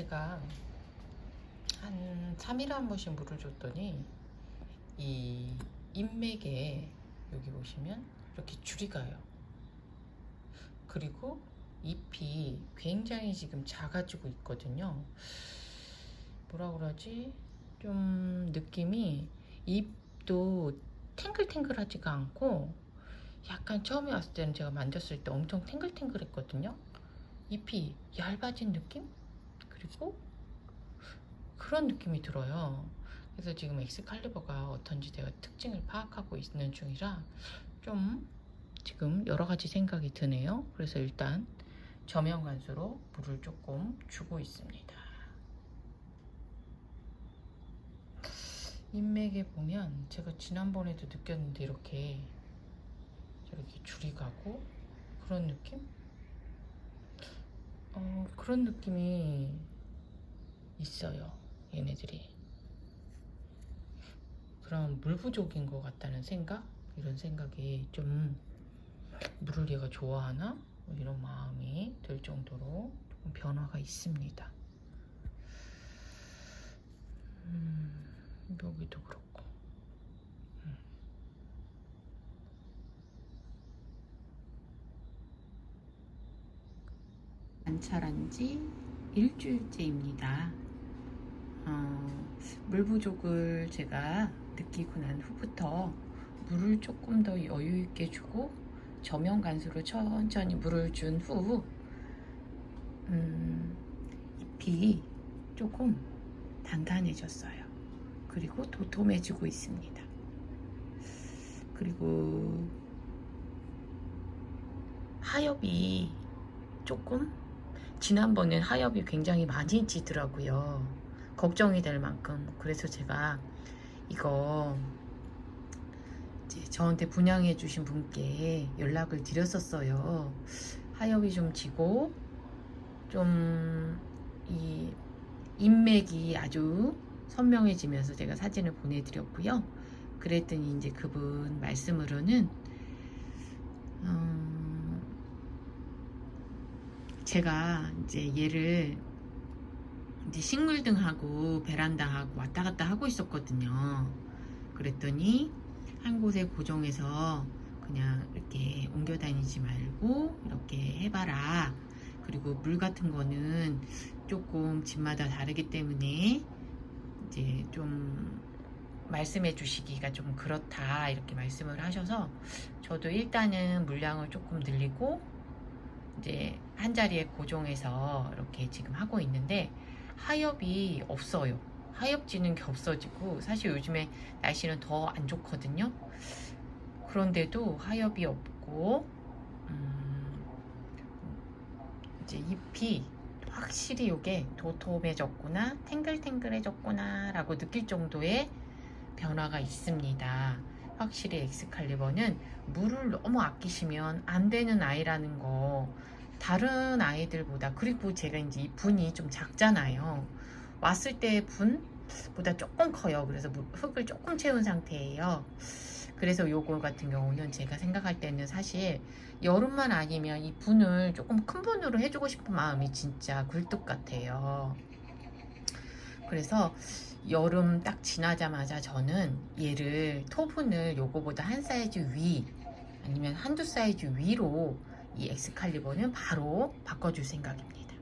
제가 한 3일에 한 번씩 물을 줬더니 이 인맥에 여기 보시면 이렇게 줄이 가요. 그리고 잎이 굉장히 지금 작아지고 있거든요. 뭐라 그러지? 좀 느낌이 잎도 탱글탱글하지가 않고 약간 처음에 왔을 때는 제가 만졌을 때 엄청 탱글탱글했거든요. 잎이 얇아진 느낌? 그리고 그런 느낌이 들어요. 그래서 지금 엑스칼리버가 어떤지 제가 특징을 파악하고 있는 중이라 좀 지금 여러 가지 생각이 드네요. 그래서 일단 저면 관수로 물을 조금 주고 있습니다. 인맥에 보면 제가 지난번에도 느꼈는데 이렇게 저렇게 줄이 가고 그런 느낌? 어, 그런 느낌이 있어요. 얘네들이. 그럼 물 부족인 것 같다는 생각? 이런 생각이 좀 물을 얘가 좋아하나? 뭐 이런 마음이 들 정도로 조금 변화가 있습니다. 음, 여기도 그렇고. 음. 관찰한 지 일주일째입니다. 어, 물 부족을 제가 느끼고 난 후부터 물을 조금 더 여유 있게 주고 저면 간수로 천천히 물을 준 후 음, 잎이 조금 단단해졌어요. 그리고 도톰해지고 있습니다. 그리고 하엽이 조금 지난번엔 하엽이 굉장히 많이 지더라고요. 걱정이 될 만큼. 그래서 제가 이거 저한테 분양해 주신 분께 연락을 드렸었어요. 하엽이 좀 지고 좀 이 인맥이 아주 선명해지면서 제가 사진을 보내드렸고요. 그랬더니 이제 그분 말씀으로는 음, 제가 이제 얘를 이제 식물 등하고 베란다하고 왔다 갔다 하고 있었거든요. 그랬더니 한 곳에 고정해서 그냥 이렇게 옮겨 다니지 말고 이렇게 해봐라. 그리고 물 같은 거는 조금 집마다 다르기 때문에 이제 좀 말씀해 주시기가 좀 그렇다 이렇게 말씀을 하셔서 저도 일단은 물량을 조금 늘리고 이제 한 자리에 고정해서 이렇게 지금 하고 있는데 하엽이 없어요. 하엽지는 게 없어지고 사실 요즘에 날씨는 더 안 좋거든요. 그런데도 하엽이 없고 음, 이제 잎이 확실히 이게 도톰해졌구나 탱글탱글해졌구나 라고 느낄 정도의 변화가 있습니다. 확실히 엑스칼리버는 물을 너무 아끼시면 안 되는 아이라는 거 다른 아이들보다 그리고 제가 이제 이 분이 좀 작잖아요. 왔을 때 분보다 조금 커요. 그래서 물- 흙을 조금 채운 상태예요. 그래서 요거 같은 경우는 제가 생각할 때는 사실 여름만 아니면 이 분을 조금 큰 분으로 해주고 싶은 마음이 진짜 굴뚝 같아요. 그래서 여름 딱 지나자마자 저는 얘를 토분을 요거보다 한 사이즈 위 아니면 한두 사이즈 위로 이 엑스칼리버는 바로 바꿔줄 생각입니다.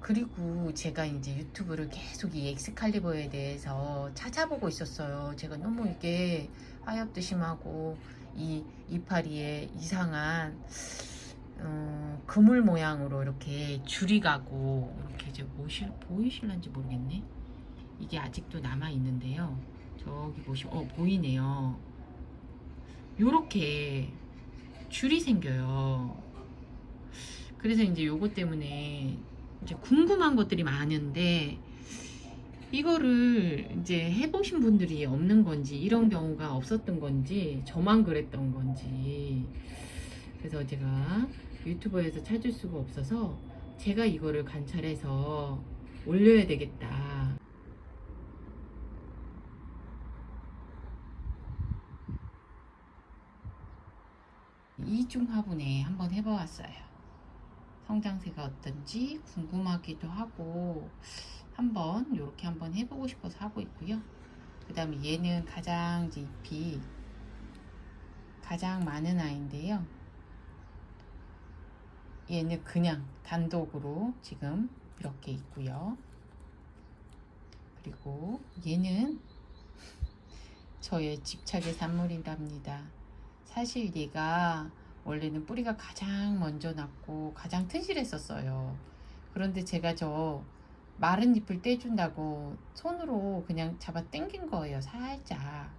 그리고 제가 이제 유튜브를 계속 이 엑스칼리버에 대해서 찾아보고 있었어요. 제가 너무 이게 하엽도 심하고 이 이파리에 이상한 어, 그물 모양으로 이렇게 줄이 가고 이렇게 이제 보실, 보이실런지 모르겠네. 이게 아직도 남아 있는데요. 저기 보시면 어 보이네요. 요렇게 줄이 생겨요. 그래서 이제 요거 때문에 이제 궁금한 것들이 많은데 이거를 이제 해보신 분들이 없는 건지 이런 경우가 없었던 건지 저만 그랬던 건지 그래서 제가 유튜버에서 찾을 수가 없어서 제가 이거를 관찰해서 올려야 되겠다. 이중 화분에 한번 해보았어요. 성장세가 어떤지 궁금하기도 하고 한번 이렇게 한번 해보고 싶어서 하고 있고요. 그 다음에 얘는 가장 이제 잎이 가장 많은 아이인데요. 얘는 그냥 단독으로 지금 이렇게 있고요. 그리고 얘는 저의 집착의 산물이랍니다. 사실 얘가 원래는 뿌리가 가장 먼저 났고 가장 튼실했었어요. 그런데 제가 저 마른 잎을 떼준다고 손으로 그냥 잡아 당긴 거예요. 살짝.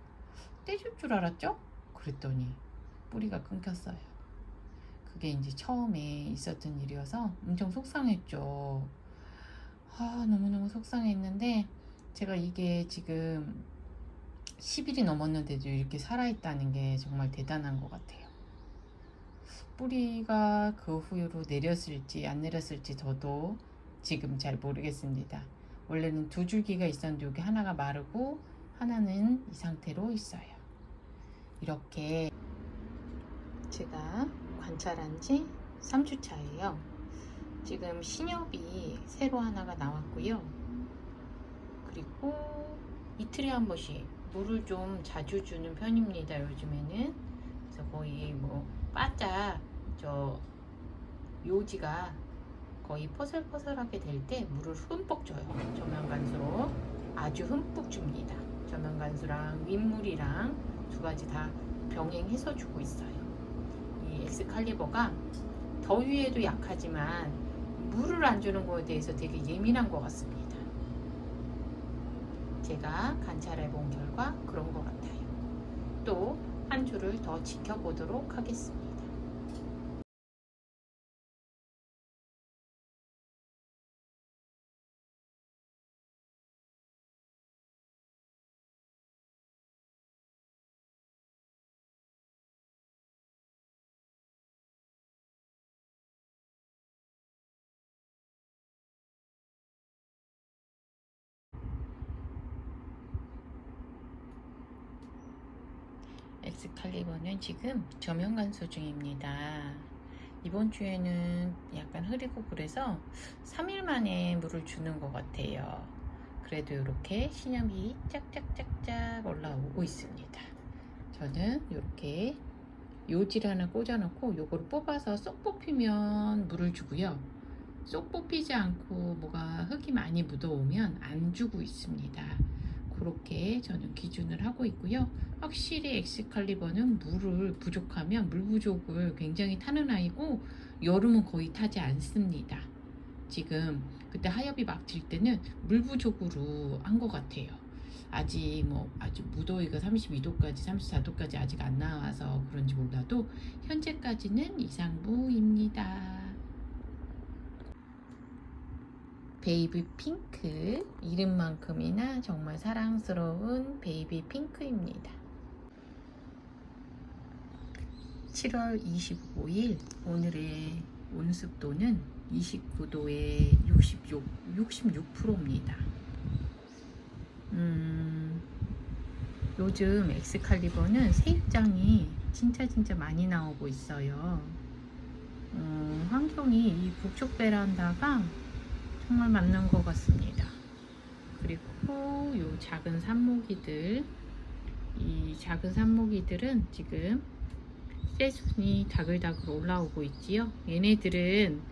떼줄 줄 알았죠? 그랬더니 뿌리가 끊겼어요. 그게 이제 처음에 있었던 일이어서 엄청 속상했죠. 아, 너무너무 속상했는데 제가 이게 지금 10일이 넘었는데도 이렇게 살아있다는 게 정말 대단한 것 같아요. 뿌리가 그 후로 내렸을지 안 내렸을지 저도 지금 잘 모르겠습니다. 원래는 두 줄기가 있었는데 여기 하나가 마르고 하나는 이 상태로 있어요. 이렇게 제가 관찰한 지 3주 차예요. 지금 신엽이 새로 하나가 나왔고요. 그리고 이틀에 한 번씩 물을 좀 자주 주는 편입니다. 요즘에는 그래서 거의 뭐 바짝 저 요지가 거의 퍼슬퍼슬하게 될 때 물을 흠뻑 줘요. 저면간수로 아주 흠뻑 줍니다. 저면간수랑 윗물이랑 두 가지 다 병행해서 주고 있어요. 이 엑스칼리버가 더위에도 약하지만 물을 안 주는 거에 대해서 되게 예민한 것 같습니다. 제가 관찰해 본 결과 그런 것 같아요. 또 한 주를 더 지켜보도록 하겠습니다. 엑스칼리버는 지금 저면 간수 중입니다. 이번 주에는 약간 흐리고 그래서 3일 만에 물을 주는 것 같아요. 그래도 이렇게 신염이 짝짝짝짝 올라오고 있습니다. 저는 이렇게 요지를 하나 꽂아놓고 요거를 뽑아서 쏙 뽑히면 물을 주고요. 쏙 뽑히지 않고 뭐가 흙이 많이 묻어오면 안 주고 있습니다. 그렇게 저는 기준을 하고 있고요. 확실히 엑스칼리버는 물을 부족하면 물 부족을 굉장히 타는 아이고 여름은 거의 타지 않습니다. 지금 그때 하엽이 막 질 때는 물 부족으로 한 것 같아요. 아직 뭐 아주 무더위가 32도까지 34도까지 아직 안 나와서 그런지 몰라도 현재까지는 이상무입니다. 베이비 핑크 이름만큼이나 정말 사랑스러운 베이비 핑크입니다. 7월 25일 오늘의 온습도는 29도에 66, 66%입니다. 음, 요즘 엑스칼리버는 세입장이 진짜 진짜 많이 나오고 있어요. 음, 환경이 이 북쪽 베란다가 정말 맞는 것 같습니다. 그리고 요 작은 산모기들 이 작은 산모기들은 지금 새순이 다글다글 올라오고 있지요. 얘네들은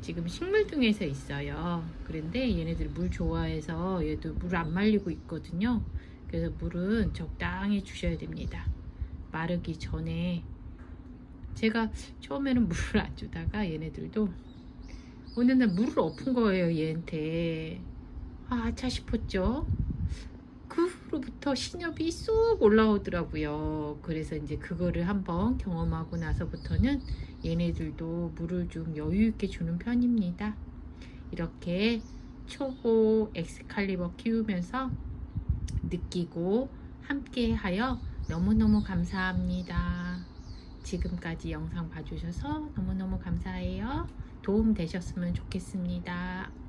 지금 식물등에서 있어요. 그런데 얘네들 물 좋아해서 얘도 물 안 말리고 있거든요. 그래서 물은 적당히 주셔야 됩니다. 마르기 전에 제가 처음에는 물을 안 주다가 얘네들도 어느 날 물을 엎은 거예요 얘한테 아차 싶었죠 그 후로부터 신엽이 쏙 올라오더라고요 그래서 이제 그거를 한번 경험하고 나서부터는 얘네들도 물을 좀 여유 있게 주는 편입니다 이렇게 초보 엑스칼리버 키우면서 느끼고 함께 하여 너무너무 감사합니다. 지금까지 영상 봐주셔서 너무너무 감사해요. 도움 되셨으면 좋겠습니다.